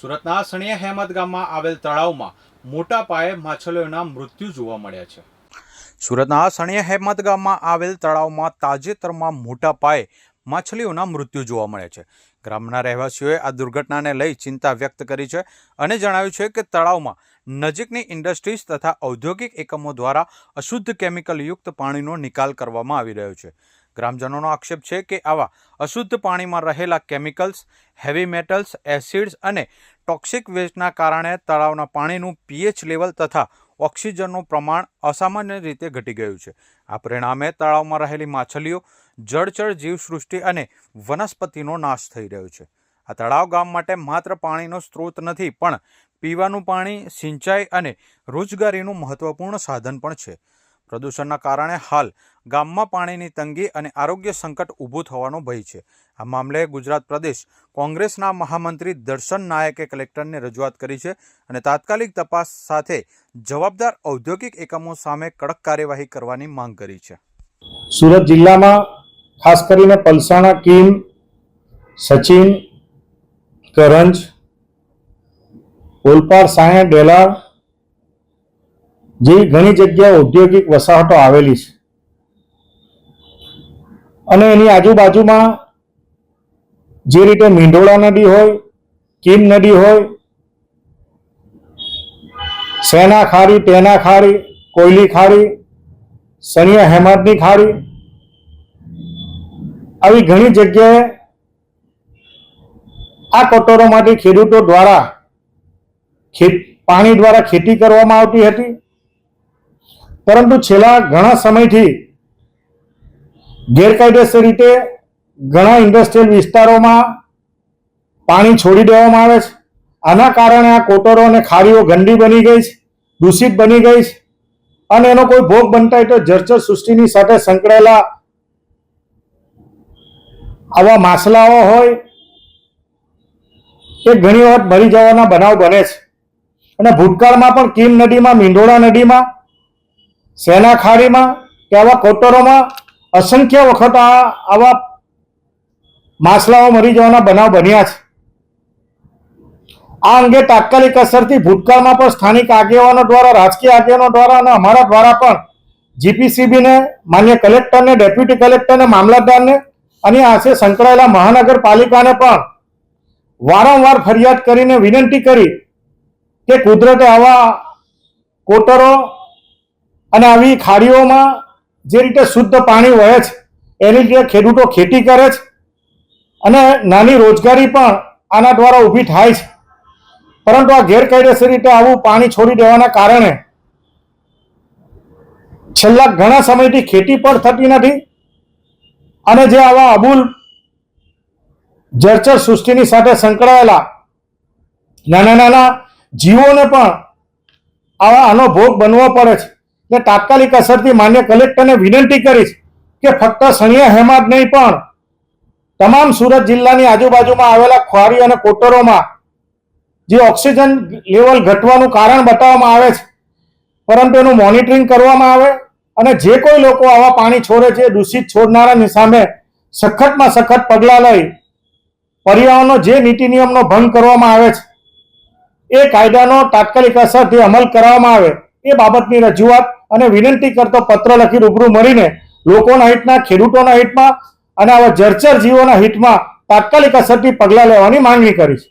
સુરતના સણિયા હેમત ગામમાં આવેલ તળાવમાં મોટા પાયે માછલીઓના મૃત્યુ જોવા મળ્યા છે. સુરતના સણિયા હેમત ગામમાં આવેલ તળાવમાં તાજેતરમાં મોટા પાયે માછલીઓના મૃત્યુ જોવા મળ્યા છે. ગ્રામના રહેવાસીઓએ આ દુર્ઘટનાને લઈ ચિંતા વ્યક્ત કરી છે અને જણાવ્યું છે કે તળાવમાં નજીકની ઇન્ડસ્ટ્રીઝ તથા ઔદ્યોગિક એકમો દ્વારા અશુદ્ધ કેમિકલયુક્ત પાણીનો નિકાલ કરવામાં આવી રહ્યો છે. ગ્રામજનોનો આક્ષેપ છે કે આવા અશુદ્ધ પાણીમાં રહેલા કેમિકલ્સ, હેવી મેટલ્સ, એસિડ્સ અને ટોક્સિક વેસ્ટના કારણે તળાવના પાણીનું પીએચ લેવલ તથા ઓક્સિજનનું પ્રમાણ અસામાન્ય રીતે ઘટી ગયું છે. આ પરિણામે તળાવમાં રહેલી માછલીઓ, જળચર જીવસૃષ્ટિ અને વનસ્પતિનો નાશ થઈ રહ્યો છે. આ તળાવ ગામ માટે માત્ર પાણીનો સ્ત્રોત નથી, પણ પીવાનું પાણી, સિંચાઈ અને રોજગારીનું મહત્વપૂર્ણ સાધન પણ છે. પ્રદૂષણના કારણે હાલ ગામમાં પાણીની તંગી અને આરોગ્ય સંકટ ઊભું થવાનો ભય છે. આ મામલે ગુજરાત પ્રદેશ કોંગ્રેસના મહામંત્રી દર્શન નાયકે કલેક્ટરને રજૂઆત કરી છે અને તાત્કાલિક તપાસ સાથે જવાબદાર ઔદ્યોગિક એકમો સામે કડક કાર્યવાહી કરવાની માંગ કરી છે. સુરત જિલ્લામાં ખાસ કરીને પલસાણા, કિમ, સચિન, કરંજ, ઓલપાડ સાયા ડેલાર જેવી ઘણી જગ્યાએ ઔદ્યોગિક વસાહતો આવેલી છે. અને એની આજુબાજુમાં જે રીતે મીંઢોળા નદી હોય, કીમ નદી હોય, સેના ખાડી, તેના ખાડી, કોયલી ખાડી, સનિયા હેમાદની ખાડી, આવી ઘણી જગ્યાએ આ કટોરોમાંથી ખેડૂતો દ્વારા ખેત પાણી દ્વારા ખેતી કરવામાં આવતી હતી. પરંતુ છેલ્લા ઘણા સમયથી ગેરકાયદેસર રીતે ઘણા ઇન્ડસ્ટ્રીયલ વિસ્તારોમાં પાણી છોડી દેવામાં આવે છે. આના કારણે આ કોટરો અને ખાડીઓ ગંદી બની ગઈ છે, દૂષિત બની ગઈ છે અને એનો કોઈ ભોગ બનતા હોય તો જર્જર સૃષ્ટિની સાથે સંકળાયેલા આવા માછલાઓ હોય એ ઘણી વખત મરી જવાના બનાવ બને છે. અને ભૂતકાળમાં પણ કીમ નદીમાં, મીંઢોળા નદીમાં, સેના ખાડીમાં કે આવા કોટરોમાં અસંખ્ય વખત આ આવા માછલાઓ મરી જવાના બનાવ બન્યા છે. આ અંગે તાત્કાલિક અસરથી ભૂતકાળમાં પણ સ્થાનિક આગેવાનો દ્વારા, રાજકીય આગેવાનો દ્વારા અને અમારા દ્વારા પણ જીપીસીબીને, માન્ય કલેક્ટરને, ડેપ્યુટી કલેક્ટરને, મામલતદારને અને આશે સંકળાયેલા મહાનગરપાલિકાને પણ વારંવાર ફરિયાદ કરીને વિનંતી કરી કે કુદરતે આવા કોટરો અને આવી ખાડીઓમાં જે રીતે શુદ્ધ પાણી વહે છે એની રીતે ખેડૂતો ખેતી કરે છે અને નાની રોજગારી પણ આના દ્વારા ઊભી થાય છે. પરંતુ આ ગેરકાયદેસર રીતે આવું પાણી છોડી દેવાના કારણે છેલ્લા ઘણા સમયથી ખેતી પણ થતી નથી અને જે આવા અબુલ જળચર સૃષ્ટિની સાથે સંકળાયેલા નાના નાના જીવોને પણ આવા આનો ભોગ બનવો પડે છે. એટલે તાત્કાલિક અસરથી માન્ય કલેક્ટરને વિનંતી કરીશ કે ફક્ત સણિયા હેમાદ નહીં પણ તમામ સુરત જિલ્લાની આજુબાજુમાં આવેલા ખ્વારી અને કોટરોમાં જે ઓક્સિજન લેવલ ઘટવાનું કારણ બતાવવામાં આવે છે, પરંતુ એનું મોનિટરિંગ કરવામાં આવે અને જે કોઈ લોકો આવા પાણી છોડે છે, દૂષિત છોડનારાની સામે સખતમાં સખત પગલાં લઈ પર્યાવરણનો જે નીતિ નિયમનો ભંગ કરવામાં આવે છે, એ કાયદાનો તાત્કાલિક અસરથી અમલ કરવામાં આવે, એ બાબતની રજૂઆત અને વિનંતી કરતો પત્ર લખી રૂબરૂ મળીને લોકોના હિતના ખેડૂતોના હિતમાં અને આવા જર્ચર જીવોના હિતમાં તાત્કાલિક અસરથી પગલાં લેવાની માંગણી કરી છે.